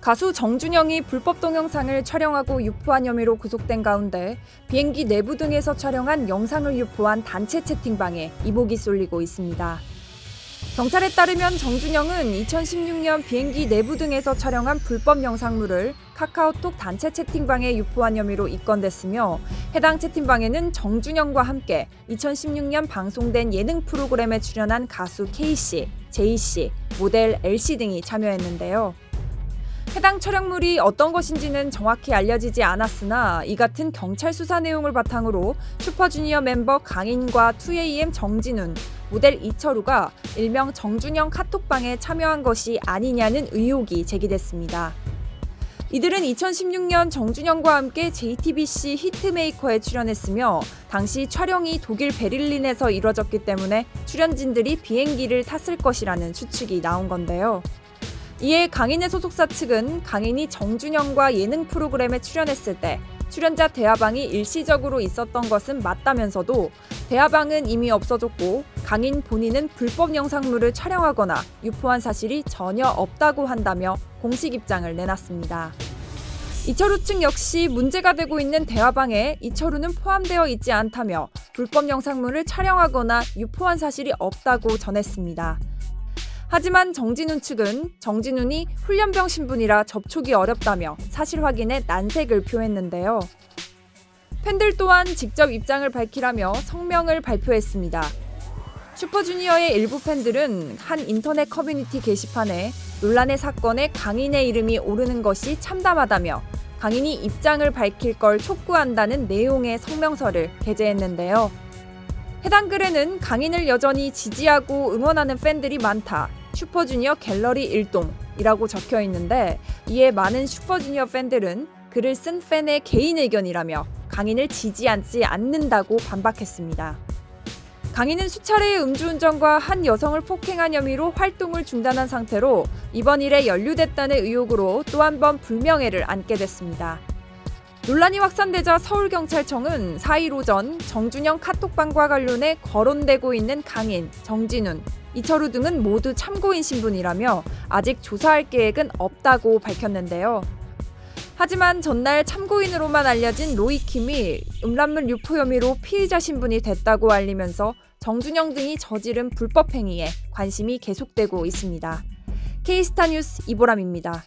가수 정준영이 불법 동영상을 촬영하고 유포한 혐의로 구속된 가운데 비행기 내부 등에서 촬영한 영상을 유포한 단체 채팅방에 이목이 쏠리고 있습니다. 경찰에 따르면 정준영은 2016년 비행기 내부 등에서 촬영한 불법 영상물을 카카오톡 단체 채팅방에 유포한 혐의로 입건됐으며 해당 채팅방에는 정준영과 함께 2016년 방송된 예능 프로그램에 출연한 가수 K씨, J씨, 모델 L씨 등이 참여했는데요. 해당 촬영물이 어떤 것인지는 정확히 알려지지 않았으나 이 같은 경찰 수사 내용을 바탕으로 슈퍼주니어 멤버 강인과 2AM 정진훈, 모델 이철우가 일명 정준영 카톡방에 참여한 것이 아니냐는 의혹이 제기됐습니다. 이들은 2016년 정준영과 함께 JTBC 히트메이커에 출연했으며 당시 촬영이 독일 베를린에서 이뤄졌기 때문에 출연진들이 비행기를 탔을 것이라는 추측이 나온 건데요. 이에 강인의 소속사 측은 강인이 정준영과 예능 프로그램에 출연했을 때 출연자 대화방이 일시적으로 있었던 것은 맞다면서도 대화방은 이미 없어졌고 강인 본인은 불법 영상물을 촬영하거나 유포한 사실이 전혀 없다고 한다며 공식 입장을 내놨습니다. 이철우 측 역시 문제가 되고 있는 대화방에 이철우는 포함되어 있지 않다며 불법 영상물을 촬영하거나 유포한 사실이 없다고 전했습니다. 하지만 정진훈 측은 정진훈이 훈련병 신분이라 접촉이 어렵다며 사실 확인에 난색을 표했는데요. 팬들 또한 직접 입장을 밝히라며 성명을 발표했습니다. 슈퍼주니어의 일부 팬들은 한 인터넷 커뮤니티 게시판에 논란의 사건에 강인의 이름이 오르는 것이 참담하다며 강인이 입장을 밝힐 걸 촉구한다는 내용의 성명서를 게재했는데요. 해당 글에는 강인을 여전히 지지하고 응원하는 팬들이 많다. 슈퍼주니어 갤러리 일동이라고 적혀 있는데 이에 많은 슈퍼주니어 팬들은 글을 쓴 팬의 개인 의견이라며 강인을 지지하지 않는다고 반박했습니다. 강인은 수차례의 음주운전과 한 여성을 폭행한 혐의로 활동을 중단한 상태로 이번 일에 연루됐다는 의혹으로 또 한 번 불명예를 안게 됐습니다. 논란이 확산되자 서울경찰청은 4일 오전 정준영 카톡방과 관련해 거론되고 있는 강인, 정진훈, 이철우 등은 모두 참고인 신분이라며 아직 조사할 계획은 없다고 밝혔는데요. 하지만 전날 참고인으로만 알려진 로이킴이 음란물 유포 혐의로 피의자 신분이 됐다고 알리면서 정준영 등이 저지른 불법 행위에 관심이 계속되고 있습니다. K스타 뉴스 이보람입니다.